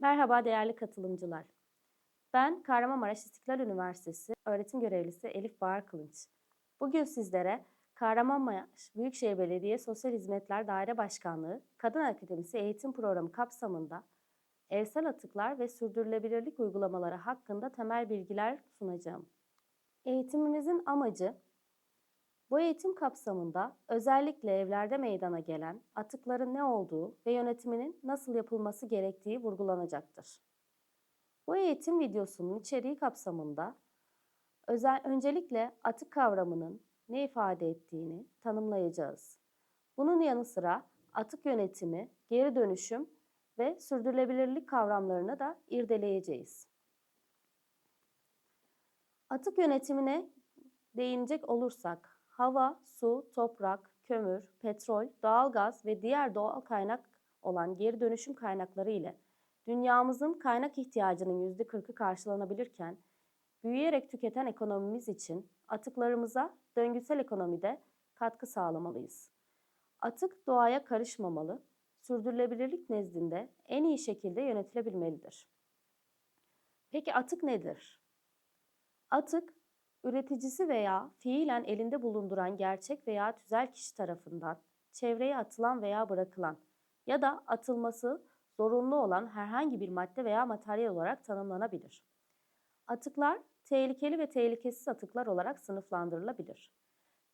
Merhaba değerli katılımcılar. Ben Kahramanmaraş İstiklal Üniversitesi öğretim görevlisi Elif Bahar Kılınç. Bugün sizlere Kahramanmaraş Büyükşehir Belediye Sosyal Hizmetler Daire Başkanlığı Kadın Akademisi Eğitim Programı kapsamında evsel atıklar ve sürdürülebilirlik uygulamaları hakkında temel bilgiler sunacağım. Eğitimimizin amacı bu eğitim kapsamında özellikle evlerde meydana gelen atıkların ne olduğu ve yönetiminin nasıl yapılması gerektiği vurgulanacaktır. Bu eğitim videosunun içeriği kapsamında özel öncelikle atık kavramının ne ifade ettiğini tanımlayacağız. Bunun yanı sıra atık yönetimi, geri dönüşüm ve sürdürülebilirlik kavramlarını da irdeleyeceğiz. Atık yönetimine değinecek olursak, hava, su, toprak, kömür, petrol, doğalgaz ve diğer doğal kaynak olan geri dönüşüm kaynakları ile dünyamızın kaynak ihtiyacının %40'ı karşılanabilirken, büyüyerek tüketen ekonomimiz için atıklarımıza döngüsel ekonomide katkı sağlamalıyız. Atık doğaya karışmamalı, sürdürülebilirlik nezdinde en iyi şekilde yönetilebilmelidir. Peki atık nedir? Atık, üreticisi veya fiilen elinde bulunduran gerçek veya tüzel kişi tarafından çevreye atılan veya bırakılan ya da atılması zorunlu olan herhangi bir madde veya materyal olarak tanımlanabilir. Atıklar tehlikeli ve tehlikesiz atıklar olarak sınıflandırılabilir.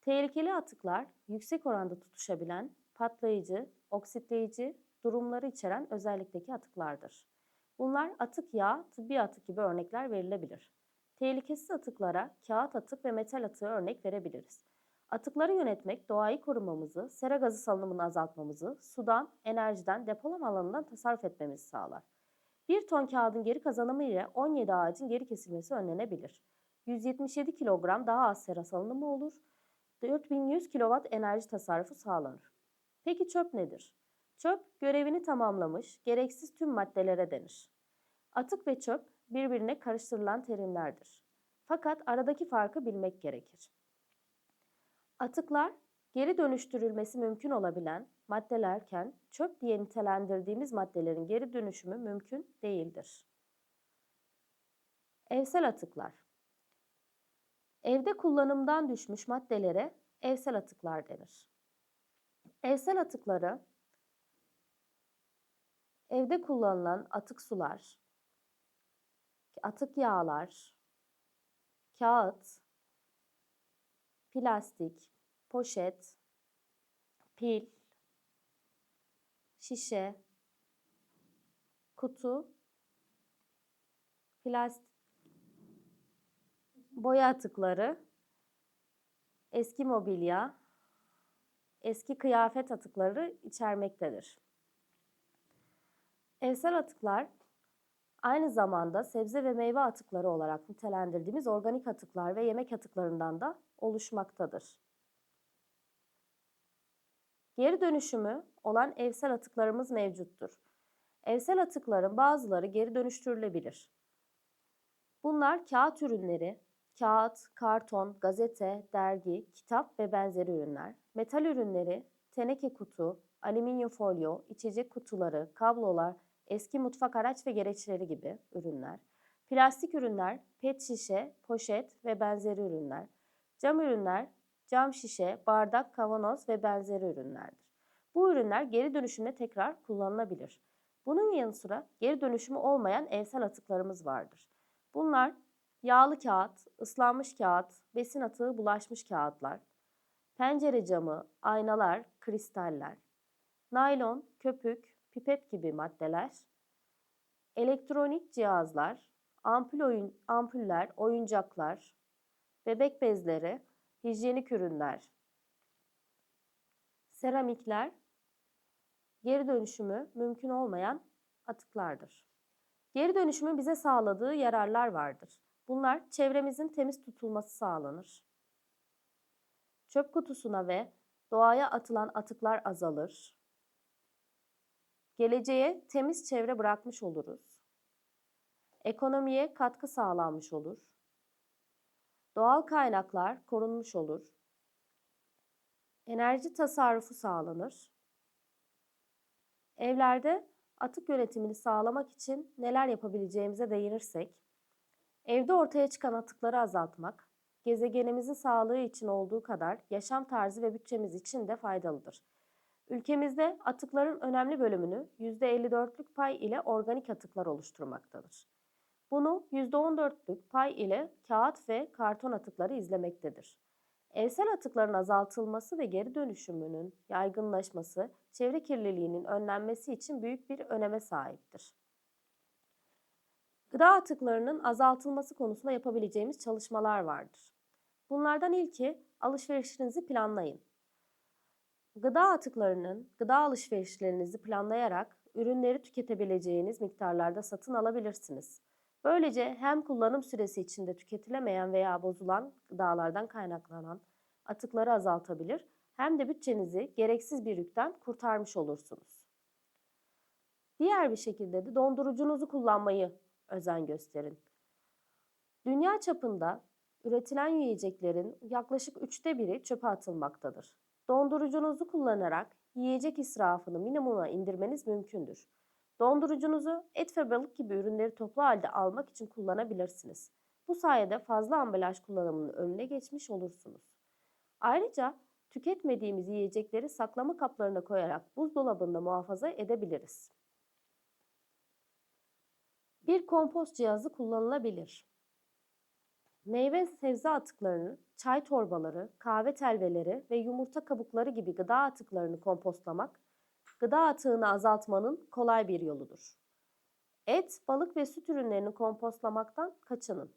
Tehlikeli atıklar yüksek oranda tutuşabilen, patlayıcı, oksitleyici durumları içeren özellikteki atıklardır. Bunlar atık yağ, tıbbi atık gibi örnekler verilebilir. Tehlikesiz atıklara kağıt atık ve metal atığı örnek verebiliriz. Atıkları yönetmek doğayı korumamızı, sera gazı salınımını azaltmamızı, sudan, enerjiden, depolama alanından tasarruf etmemizi sağlar. Bir ton kağıdın geri kazanımı ile 17 ağacın geri kesilmesi önlenebilir. 177 kilogram daha az sera salınımı olur. 4100 kilowatt enerji tasarrufu sağlanır. Peki çöp nedir? Çöp görevini tamamlamış, gereksiz tüm maddelere denir. Atık ve çöp birbirine karıştırılan terimlerdir. Fakat aradaki farkı bilmek gerekir. Atıklar geri dönüştürülmesi mümkün olabilen maddelerken çöp diye nitelendirdiğimiz maddelerin geri dönüşümü mümkün değildir. Evsel atıklar Evde kullanımdan düşmüş maddelere evsel atıklar denir. Evsel atıkları evde kullanılan atık sular, atık yağlar, kağıt, plastik, poşet, pil, şişe, kutu, plastik, boya atıkları, eski mobilya, eski kıyafet atıkları içermektedir. Evsel atıklar aynı zamanda sebze ve meyve atıkları olarak nitelendirdiğimiz organik atıklar ve yemek atıklarından da oluşmaktadır. Geri dönüşümü olan evsel atıklarımız mevcuttur. Evsel atıkların bazıları geri dönüştürülebilir. Bunlar kağıt ürünleri, kağıt, karton, gazete, dergi, kitap ve benzeri ürünler, metal ürünleri, teneke kutu, alüminyum folyo, içecek kutuları, kablolar, eski mutfak araç ve gereçleri gibi ürünler, plastik ürünler, pet şişe, poşet ve benzeri ürünler, cam ürünler, cam şişe, bardak, kavanoz ve benzeri ürünlerdir. Bu ürünler geri dönüşümle tekrar kullanılabilir. Bunun yanı sıra geri dönüşümü olmayan evsel atıklarımız vardır. Bunlar yağlı kağıt, ıslanmış kağıt, besin atığı bulaşmış kağıtlar, pencere camı, aynalar, kristaller, naylon, köpük, pipet gibi maddeler, elektronik cihazlar, ampul oyun, ampuller, oyuncaklar, bebek bezleri, hijyenik ürünler, seramikler, geri dönüşümü mümkün olmayan atıklardır. Geri dönüşümün bize sağladığı yararlar vardır. Bunlar çevremizin temiz tutulması sağlanır. Çöp kutusuna ve doğaya atılan atıklar azalır. Geleceğe temiz çevre bırakmış oluruz. Ekonomiye katkı sağlanmış olur. Doğal kaynaklar korunmuş olur. Enerji tasarrufu sağlanır. Evlerde atık yönetimini sağlamak için neler yapabileceğimize değinirsek, evde ortaya çıkan atıkları azaltmak, gezegenimizin sağlığı için olduğu kadar yaşam tarzı ve bütçemiz için de faydalıdır. Ülkemizde atıkların önemli bölümünü %54'lük pay ile organik atıklar oluşturmaktadır. Bunu %14'lük pay ile kağıt ve karton atıkları izlemektedir. Evsel atıkların azaltılması ve geri dönüşümünün yaygınlaşması, çevre kirliliğinin önlenmesi için büyük bir öneme sahiptir. Gıda atıklarının azaltılması konusunda yapabileceğimiz çalışmalar vardır. Bunlardan ilki alışverişinizi planlayın. Gıda atıklarının gıda alışverişlerinizi planlayarak ürünleri tüketebileceğiniz miktarlarda satın alabilirsiniz. Böylece hem kullanım süresi içinde tüketilemeyen veya bozulan gıdalardan kaynaklanan atıkları azaltabilir hem de bütçenizi gereksiz bir yükten kurtarmış olursunuz. Diğer bir şekilde de dondurucunuzu kullanmayı özen gösterin. Dünya çapında üretilen yiyeceklerin yaklaşık üçte biri çöpe atılmaktadır. Dondurucunuzu kullanarak yiyecek israfını minimuma indirmeniz mümkündür. Dondurucunuzu et ve balık gibi ürünleri toplu halde almak için kullanabilirsiniz. Bu sayede fazla ambalaj kullanımının önüne geçmiş olursunuz. Ayrıca tüketmediğimiz yiyecekleri saklama kaplarına koyarak buzdolabında muhafaza edebiliriz. Bir kompost cihazı kullanılabilir. Meyve sebze atıklarını, çay torbaları, kahve telveleri ve yumurta kabukları gibi gıda atıklarını kompostlamak, gıda atığını azaltmanın kolay bir yoludur. Et, balık ve süt ürünlerini kompostlamaktan kaçının.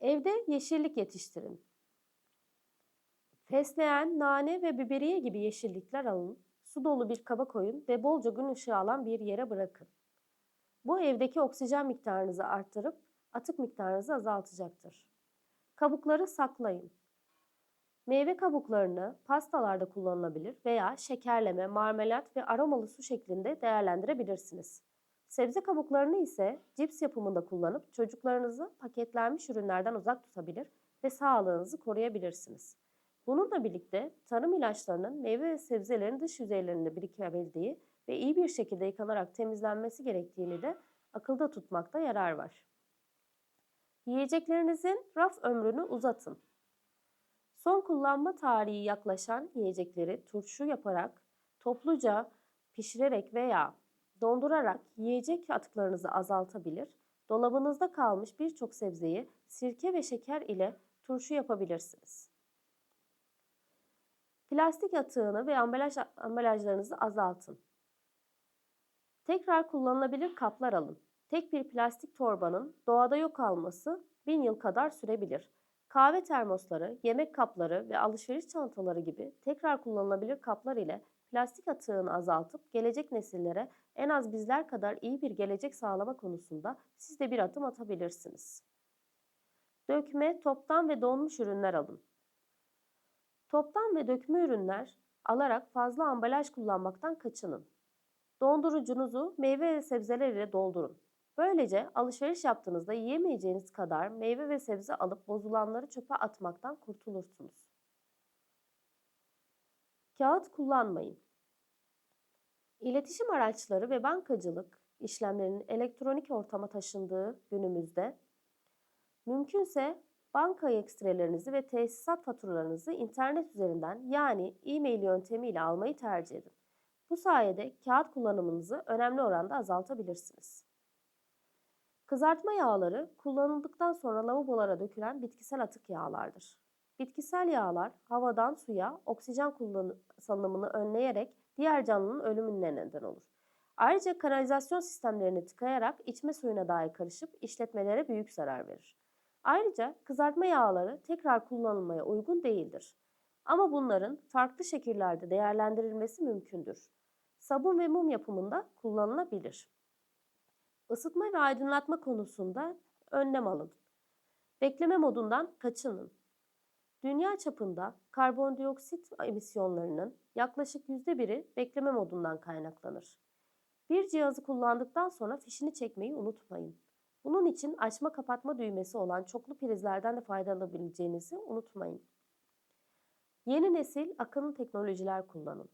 Evde yeşillik yetiştirin. Fesleğen, nane ve biberiye gibi yeşillikler alın, su dolu bir kaba koyun ve bolca gün ışığı alan bir yere bırakın. Bu evdeki oksijen miktarınızı arttırıp atık miktarınızı azaltacaktır. Kabukları saklayın. Meyve kabuklarını pastalarda kullanılabilir veya şekerleme, marmelat ve aromalı su şeklinde değerlendirebilirsiniz. Sebze kabuklarını ise cips yapımında kullanıp çocuklarınızı paketlenmiş ürünlerden uzak tutabilir ve sağlığınızı koruyabilirsiniz. Bununla birlikte tarım ilaçlarının meyve ve sebzelerin dış yüzeylerinde birikebildiği ve iyi bir şekilde yıkanarak temizlenmesi gerektiğini de akılda tutmakta yarar var. Yiyeceklerinizin raf ömrünü uzatın. Son kullanma tarihi yaklaşan yiyecekleri turşu yaparak, topluca pişirerek veya dondurarak yiyecek atıklarınızı azaltabilir, dolabınızda kalmış birçok sebzeyi sirke ve şeker ile turşu yapabilirsiniz. Plastik atığını ve ambalaj, ambalajlarınızı azaltın. Tekrar kullanılabilir kaplar alın. Tek bir plastik torbanın doğada yok alması bin yıl kadar sürebilir. Kahve termosları, yemek kapları ve alışveriş çantaları gibi tekrar kullanılabilir kaplar ile plastik atığını azaltıp gelecek nesillere en az bizler kadar iyi bir gelecek sağlama konusunda siz de bir adım atabilirsiniz. Dökme, toptan ve donmuş ürünler alın. Toptan ve dökme ürünler alarak fazla ambalaj kullanmaktan kaçının. Dondurucunuzu meyve ve sebzeler ile doldurun. Böylece alışveriş yaptığınızda yiyemeyeceğiniz kadar meyve ve sebze alıp bozulanları çöpe atmaktan kurtulursunuz. Kağıt kullanmayın. İletişim araçları ve bankacılık işlemlerinin elektronik ortama taşındığı günümüzde mümkünse banka ekstrelerinizi ve tesisat faturalarınızı internet üzerinden yani e-mail yöntemiyle almayı tercih edin. Bu sayede kağıt kullanımınızı önemli oranda azaltabilirsiniz. Kızartma yağları kullanıldıktan sonra lavabolara dökülen bitkisel atık yağlardır. Bitkisel yağlar havadan suya oksijen salınımını önleyerek diğer canlının ölümüne neden olur. Ayrıca kanalizasyon sistemlerini tıkayarak içme suyuna dahi karışıp işletmelere büyük zarar verir. Ayrıca kızartma yağları tekrar kullanılmaya uygun değildir. Ama bunların farklı şekillerde değerlendirilmesi mümkündür. Sabun ve mum yapımında kullanılabilir. Isıtma ve aydınlatma konusunda önlem alın. Bekleme modundan kaçının. Dünya çapında karbondioksit emisyonlarının yaklaşık %1'i bekleme modundan kaynaklanır. Bir cihazı kullandıktan sonra fişini çekmeyi unutmayın. Bunun için açma kapatma düğmesi olan çoklu prizlerden de faydalanabileceğinizi unutmayın. Yeni nesil akıllı teknolojiler kullanın.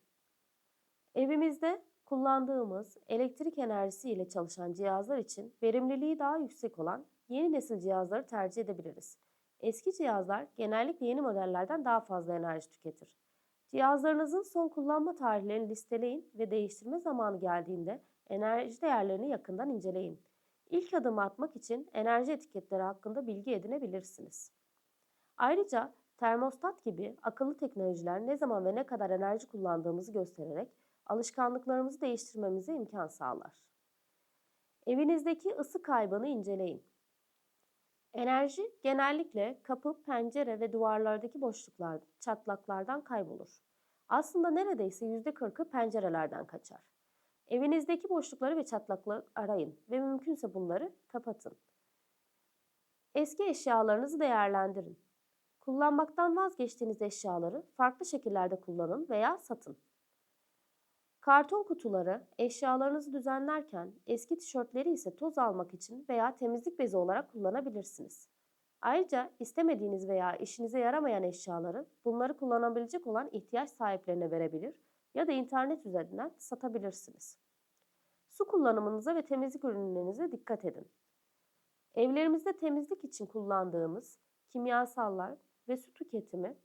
Evimizde kullandığımız elektrik enerjisi ile çalışan cihazlar için verimliliği daha yüksek olan yeni nesil cihazları tercih edebiliriz. Eski cihazlar genellikle yeni modellerden daha fazla enerji tüketir. Cihazlarınızın son kullanma tarihlerini listeleyin ve değiştirme zamanı geldiğinde enerji değerlerini yakından inceleyin. İlk adımı atmak için enerji etiketleri hakkında bilgi edinebilirsiniz. Ayrıca termostat gibi akıllı teknolojiler ne zaman ve ne kadar enerji kullandığımızı göstererek alışkanlıklarımızı değiştirmemize imkan sağlar. Evinizdeki ısı kaybını inceleyin. Enerji genellikle kapı, pencere ve duvarlardaki boşluklar, çatlaklardan kaybolur. Aslında neredeyse %40'ı pencerelerden kaçar. Evinizdeki boşlukları ve çatlakları arayın ve mümkünse bunları kapatın. Eski eşyalarınızı değerlendirin. Kullanmaktan vazgeçtiğiniz eşyaları farklı şekillerde kullanın veya satın. Karton kutuları eşyalarınızı düzenlerken eski tişörtleri ise toz almak için veya temizlik bezi olarak kullanabilirsiniz. Ayrıca istemediğiniz veya işinize yaramayan eşyaları bunları kullanabilecek olan ihtiyaç sahiplerine verebilir ya da internet üzerinden satabilirsiniz. Su kullanımınıza ve temizlik ürünlerinize dikkat edin. Evlerimizde temizlik için kullandığımız kimyasallar ve su tüketimi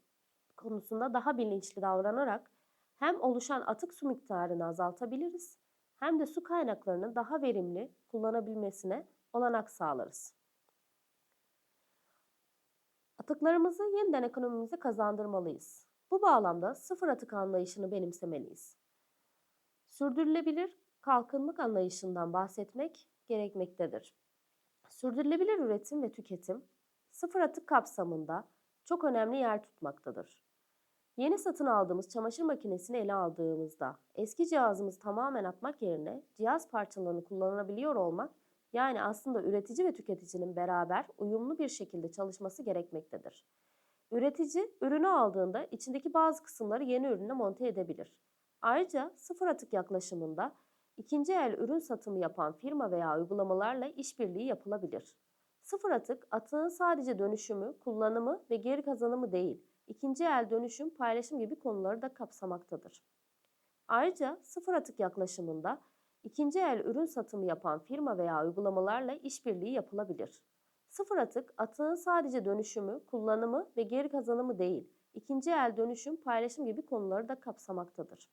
konusunda daha bilinçli davranarak hem oluşan atık su miktarını azaltabiliriz hem de su kaynaklarının daha verimli kullanabilmesine olanak sağlarız. Atıklarımızı yeniden ekonomimize kazandırmalıyız. Bu bağlamda sıfır atık anlayışını benimsemeliyiz. Sürdürülebilir kalkınmak anlayışından bahsetmek gerekmektedir. Sürdürülebilir üretim ve tüketim sıfır atık kapsamında çok önemli yer tutmaktadır. Yeni satın aldığımız çamaşır makinesini ele aldığımızda eski cihazımızı tamamen atmak yerine cihaz parçalarını kullanabiliyor olmak yani aslında üretici ve tüketicinin beraber uyumlu bir şekilde çalışması gerekmektedir. Üretici ürünü aldığında içindeki bazı kısımları yeni ürüne monte edebilir. Ayrıca sıfır atık yaklaşımında ikinci el ürün satımı yapan firma veya uygulamalarla işbirliği yapılabilir. Sıfır atık, atığın sadece dönüşümü, kullanımı ve geri kazanımı değil, ikinci el dönüşüm, paylaşım gibi konuları da kapsamaktadır. Ayrıca sıfır atık yaklaşımında ikinci el ürün satımı yapan firma veya uygulamalarla işbirliği yapılabilir. Sıfır atık, atığın sadece dönüşümü, kullanımı ve geri kazanımı değil, ikinci el dönüşüm, paylaşım gibi konuları da kapsamaktadır.